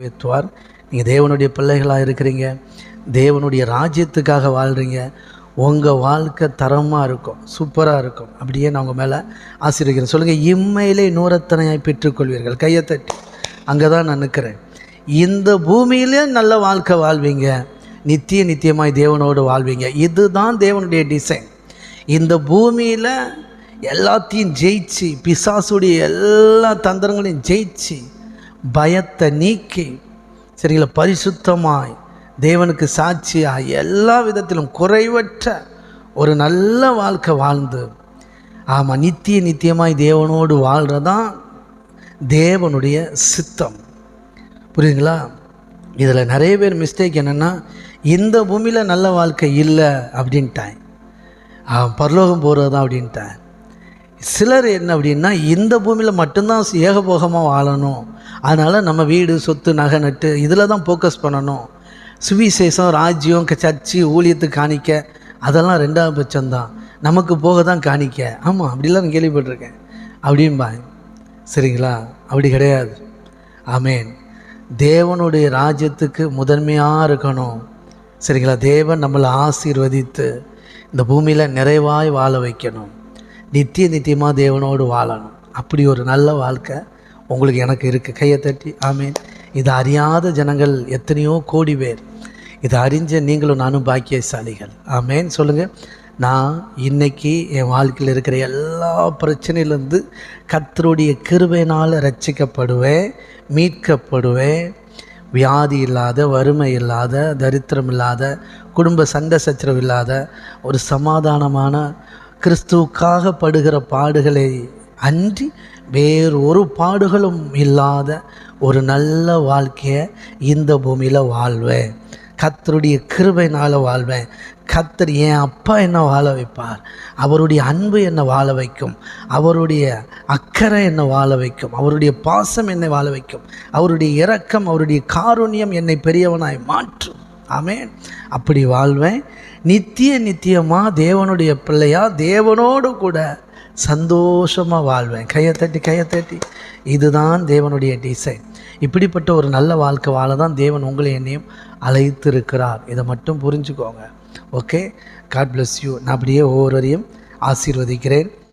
உயர்த்துவார். நீங்கள் தேவனுடைய பிள்ளைகளாக இருக்கிறீங்க. தேவனுடைய ராஜ்யத்துக்காக வாழ்கிறீங்க உங்கள் வாழ்க்கை தரமாக இருக்கும் சூப்பராக இருக்கும். அப்படியே நான் உங்கள் மேலே ஆசீர்வதிக்கிறேன். சொல்லுங்கள் இம்மையிலே நூறத்தனையாய் பெற்றுக்கொள்வீர்கள். கையை தட்டி அங்கே தான் நான் நிற்கிறேன். இந்த பூமியிலே நல்ல வாழ்க்கை வாழ்வீங்க. நித்திய நித்தியமாய் தேவனோடு வாழ்வீங்க. இதுதான் தேவனுடைய டிசைன் இந்த பூமியில் எல்லாத்தையும் ஜெயிச்சு பிசாசுடைய எல்லா தந்திரங்களையும் ஜெயிச்சு பயத்தை நீக்கி சரிங்களா பரிசுத்தமாய் தேவனுக்கு சாட்சியாய் எல்லா விதத்திலும் குறைவற்ற ஒரு நல்ல வாழ்க்கை வாழ்ந்து ஆமாம் நித்திய நித்தியமாய் தேவனோடு வாழ்கிறதான் தேவனுடைய சித்தம். புரியுதுங்களா? இதில் நிறைய பேர் மிஸ்டேக் என்னென்னா இந்த பூமியில் நல்ல வாழ்க்கை இல்லை அப்படின்ட்டான் பரலோகம் போகிறது தான் அப்படின்ட்டான் சிலர் என்ன அப்படின்னா இந்த பூமியில் மட்டும்தான் ஏகபோகமாக வாழணும். அதனால் நம்ம வீடு சொத்து நகை நட்டு இதில் தான் ஃபோக்கஸ் பண்ணணும். சுவிசேஷம் ராஜ்யம் சர்ச்சி ஊழியத்து காணிக்க அதெல்லாம் ரெண்டாவது பட்சம்தான் நமக்கு போக தான் காணிக்க. ஆமாம் அப்படிலாம் நான் கேள்விப்பட்டிருக்கேன். அப்படிம்பாங்க சரிங்களா? அப்படி கிடையாது. ஆமேன். தேவனுடைய ராஜ்யத்துக்கு முதன்மையாக இருக்கணும். சரிங்களா? தேவன் நம்மளை ஆசீர்வதித்து இந்த பூமியில் நிறைவாய் வாழ வைக்கணும். நித்திய நித்தியமாக தேவனோடு வாழணும். அப்படி ஒரு நல்ல வாழ்க்கை உங்களுக்கு எனக்கு இருக்குது கையை தட்டி ஆமீன். இதை அறியாத ஜனங்கள் எத்தனையோ கோடி பேர். இதை அறிஞ்ச நீங்களும் நானும் பாக்கியசாலிகள். ஆமேன். சொல்லுங்கள் நான் இன்னைக்கு என் வாழ்க்கையில் இருக்கிற எல்லா பிரச்சனையிலேருந்து கத்தருடைய கிருபையினால் ரட்சிக்கப்படுவேன் மீட்கப்படுவேன். வியாதி இல்லாத வறுமை இல்லாத தரித்திரம் இல்லாத குடும்ப சண்டை சச்சரவு இல்லாத ஒரு சமாதானமான கிறிஸ்துவுக்காக படுகிற பாடுகளை அன்றி வேறு ஒரு பாடுகளும் இல்லாத ஒரு நல்ல வாழ்க்கையை இந்த பூமியில் வாழ்வேன். கத்தருடைய கிருபைனால் வாழ்வேன். கத்தர் என் அப்பா என்னை வாழ வைப்பார்? அவருடைய அன்பு என்னை வாழ வைக்கும்? அவருடைய அக்கறை என்னை வாழ வைக்கும்? அவருடைய பாசம் என்னை வாழ வைக்கும்? அவருடைய இரக்கம் அவருடைய காரூண்யம் என்னை பெரியவனாய் மாற்றும். ஆமென். அப்படி வாழ்வேன். நித்திய நித்தியமாக தேவனுடைய பிள்ளையா தேவனோடு கூட சந்தோஷமாக வாழ்வேன். கையை தட்டி கையை தட்டி. இதுதான் தேவனுடைய டிசைன் இப்படிப்பட்ட ஒரு நல்ல வாழ்க்கை வாழ தான் தேவன் உங்களை என்னையும் அழைத்திருக்கிறார். இதை மட்டும் புரிஞ்சுக்கோங்க. ஓகே காட் பிளஸ் யூ நான் அப்படியே ஒவ்வொருவரையும் ஆசீர்வதிக்கிறேன்.